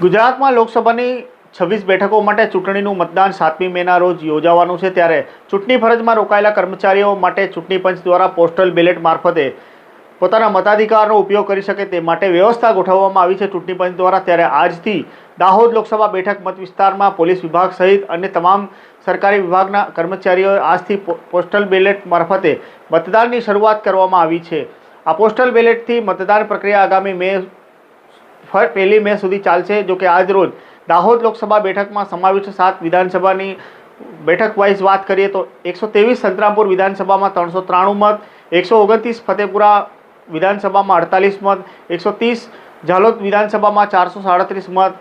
ગુજરાતમાં લોકસભાની છવ્વીસ બેઠકો માટે ચૂંટણીનું મતદાન સાતમી મેના રોજ યોજાવાનું છે ત્યારે ચૂંટણી ફરજમાં રોકાયેલા કર્મચારીઓ માટે ચૂંટણી પંચ દ્વારા પોસ્ટલ બેલેટ મારફતે પોતાના મતાધિકારનો ઉપયોગ કરી શકે તે માટે વ્યવસ્થા ગોઠવવામાં આવી છે ચૂંટણી પંચ દ્વારા. ત્યારે આજથી દાહોદ લોકસભા બેઠક મત વિસ્તારમાં પોલીસ વિભાગ સહિત અન્ય તમામ સરકારી વિભાગના કર્મચારીઓએ આજથી પોસ્ટલ બેલેટ મારફતે મતદાનની શરૂઆત કરવામાં આવી છે. આ પોસ્ટલ બેલેટથી મતદાન પ્રક્રિયા આગામી મે પહેલી મે સુધી ચાલશે, જો કે આજ રોજ દાહોદ લોકસભા બેઠકમાં સમાવિષ્ટ સાત વિધાનસભાની. બેઠક વાઇઝ વાત કરીએ તો એકસો ત્રેવીસ સંતરામપુર વિધાનસભામાં ત્રણસો ત્રાણું મત, એકસો ઓગણત્રીસ ફતેપુરા વિધાનસભામાં અડતાલીસ મત, એકસો ત્રીસ ઝાલોદ વિધાનસભામાં ચારસો સાડત્રીસ મત,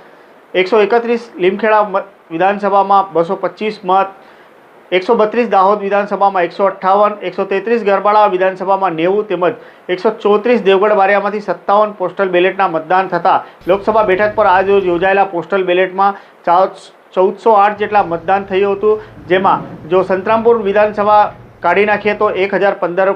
એકસો એકત્રીસ લીમખેડા વિધાનસભામાં બસો પચીસ મત એકસો બત્રીસ દાહોદ વિધાનસભામાં એકસો અઠ્ઠાવન, એકસો તેત્રીસ ગરબાડા વિધાનસભામાં નેવું તેમજ એકસો ચોત્રીસ દેવગઢ બારિયામાંથી સત્તાવન પોસ્ટલ બેલેટના મતદાન થતાં લોકસભા બેઠક પર આજ યોજાયેલા પોસ્ટલ બેલેટમાં ચૌદસો આઠ જેટલા મતદાન થયું હતું. જેમાં જો સંતરામપુર વિધાનસભા કાઢી નાખીએ તો એક હજાર પંદર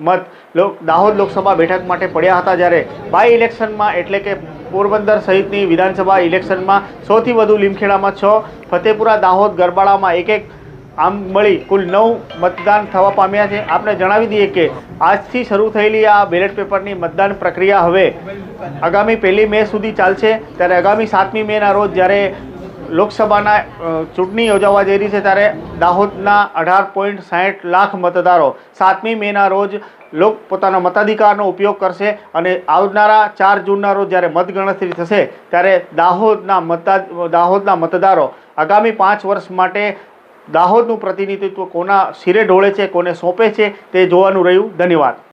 મત લોક દાહોદ લોકસભા બેઠક માટે પડ્યા હતા જ્યારે બાય ઇલેક્શનમાં એટલે કે પોરબંદર સહિતની વિધાનસભા ઇલેક્શનમાં સૌથી વધુ લીમખેડામાં છ, ફતેપુરા, દાહોદ ગરબાડામાં એક એક આમ મળી કુલ નવ મતદાન થવા પામ્યા છે. આપણે જણાવી દઈએ કે આજથી શરૂ થયેલી આ બેલેટ પેપરની મતદાન પ્રક્રિયા હવે આગામી પહેલી મે સુધી ચાલશે. ત્યારે આગામી સાતમી મેના રોજ જ્યારે લોકસભાના ચૂંટણી યોજાવા જઈ રહી છે, ત્યારે દાહોદના અઢાર પોઈન્ટ સાહીઠ લાખ મતદારો સાતમી મેના રોજ લોક, પોતાના મતાધિકારનો ઉપયોગ કરશે અને આવનારા ચાર જૂનના રોજ જ્યારે મતગણતરી થશે, ત્યારે દાહોદના મતદા દાહોદના મતદારો આગામી પાંચ વર્ષ માટે દાહોદનું પ્રતિનિધિત્વ કોના શિરે ઢોળે છે કોને સોંપે છે તે જોવાનું રહ્યું. ધન્યવાદ.